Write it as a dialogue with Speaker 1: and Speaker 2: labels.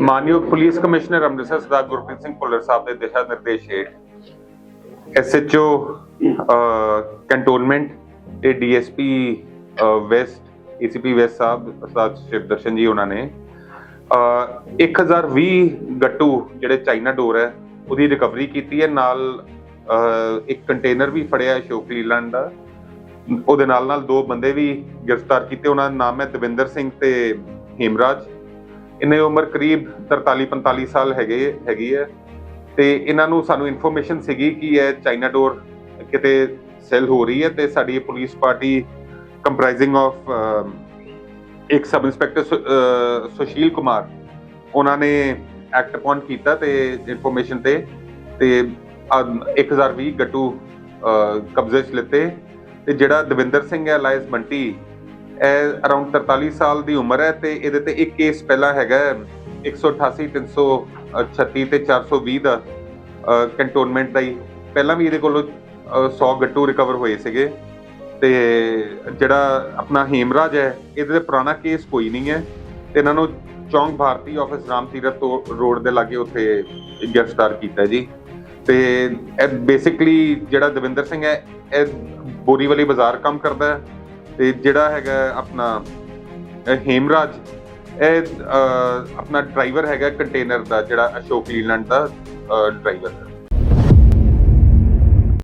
Speaker 1: ਮਾਨਯੋਗ police commissioner Amritsar Sardar Gurpreet Singh Bhullar ਸਾਹਿਬ ਦੇ ਦਿਸ਼ਾ ਨਿਰਦੇਸ਼ ਹੇਠ ਐਸਐਚਓ ਕੰਟੋਨਮੈਂਟ ਤੇ DSP west ACP west Sahib, Sardar Shivdarshan ji ਉਹਨਾਂ ਨੇ ਅਹ 1020 ਗੱਟੂ ਜਿਹੜੇ ਚਾਈਨਾ ਡੋਰ ਹੈ, ਉਹਦੀ ਰਿਕਵਰੀ ਕੀਤੀ ਹੈ, ਨਾਲ ਇੱਕ ਕੰਟੇਨਰ ਵੀ ਫੜਿਆ ਅਸ਼ੋਕ ਲੀਲੈਂਡ ਦਾ। ਉਹਦੇ ਨਾਲ ਨਾਲ ਦੋ ਬੰਦੇ ਵੀ ਗ੍ਰਿਫਤਾਰ ਕੀਤੇ, ਉਹਨਾਂ ਦਾ ਨਾਮ ਹੈ ਦਵਿੰਦਰ ਸਿੰਘ ਤੇ ਹੇਮਰਾਜ। ਇਹਨਾਂ ਦੀ ਉਮਰ ਕਰੀਬ 43 45 ਸਾਲ ਹੈਗੇ ਹੈਗੀ ਹੈ। ਤੇ ਇਹਨਾਂ ਨੂੰ ਸਾਨੂੰ ਇਨਫੋਰਮੇਸ਼ਨ ਸੀਗੀ ਕਿ ਇਹ ਚਾਈਨਾ ਡੋਰ ਕਿਤੇ ਸੈਲ ਹੋ ਰਹੀ ਹੈ ਤੇ ਸਾਡੀ ਪੁਲਿਸ ਪਾਰਟੀ ਕੰਪਰਾਈਜ਼ਿੰਗ ਆਫ ਇੱਕ ਸਬ ਇੰਸਪੈਕਟਰ ਸੁਸ਼ੀਲ ਕੁਮਾਰ ਉਹਨਾਂ ਨੇ ਐਕਟ ਅਪਨ ਕੀਤਾ ਤੇ ਇਨਫੋਰਮੇਸ਼ਨ ਤੇ ਤੇ ਅਹ, 1020 ਗੱਟੂ ਕਬਜ਼ੇ 'ਚ ਲਿੱਤੇ। ਤੇ ਜਿਹੜਾ ਦਵਿੰਦਰ ਸਿੰਘ ਹੈ ਲਾਇਸ ਬੰਟੀ ਇਹ ਅਰਾਊਂਡ 43 ਸਾਲ ਦੀ ਉਮਰ ਹੈ ਤੇ ਇਹਦੇ ਤੇ ਇੱਕ ਕੇਸ ਪਹਿਲਾਂ ਹੈਗਾ ਹੈ, 188 336 ਤੇ 420 ਦਾ ਕੰਟੋਨਮੈਂਟ ਦਾ ਹੀ। ਪਹਿਲਾਂ ਵੀ ਇਹਦੇ ਕੋਲੋਂ ਅਹ, 100 ਗੱਟੂ ਰਿਕਵਰ ਹੋਏ ਸੀਗੇ ਤੇ ਜਿਹੜਾ ਆਪਣਾ ਹੇਮਰਾਜ ਹੈ ਇਹਦੇ ਤੇ ਪੁਰਾਣਾ ਕੇਸ ਕੋਈ ਨਹੀਂ ਹੈ ਤੇ ਇਹਨਾਂ ਨੂੰ ਚੌਂਕ ਭਾਰਤੀ ਆਫਿਸ ਰਾਮ ਤੀਰਥ ਤੋਂ ਰੋਡ ਦੇ ਲਾਗੇ ਉੱਥੇ ਗ੍ਰਿਫਤਾਰ ਕੀਤਾ ਜੀ। ਤੇ ਇਹ ਬੇਸਿਕਲੀ ਜਿਹੜਾ ਦਵਿੰਦਰ ਸਿੰਘ ਹੈ ਇਹ ਬੋਰੀਵਾਲੀ ਬਾਜ਼ਾਰ ਕੰਮ ਕਰਦਾ ਹੈ। ਤੇ ਜਿਹੜਾ ਹੈਗਾ ਆਪਣਾ ਹੇਮਰਾਜ, ਇਹ ਆਪਣਾ ਡਰਾਈਵਰ ਹੈਗਾ ਕੰਟੇਨਰ ਦਾ, ਜਿਹੜਾ ਅਸ਼ੋਕ ਲੀਲੈਂਡ ਦਾ ਡਰਾਈਵਰ ਹੈ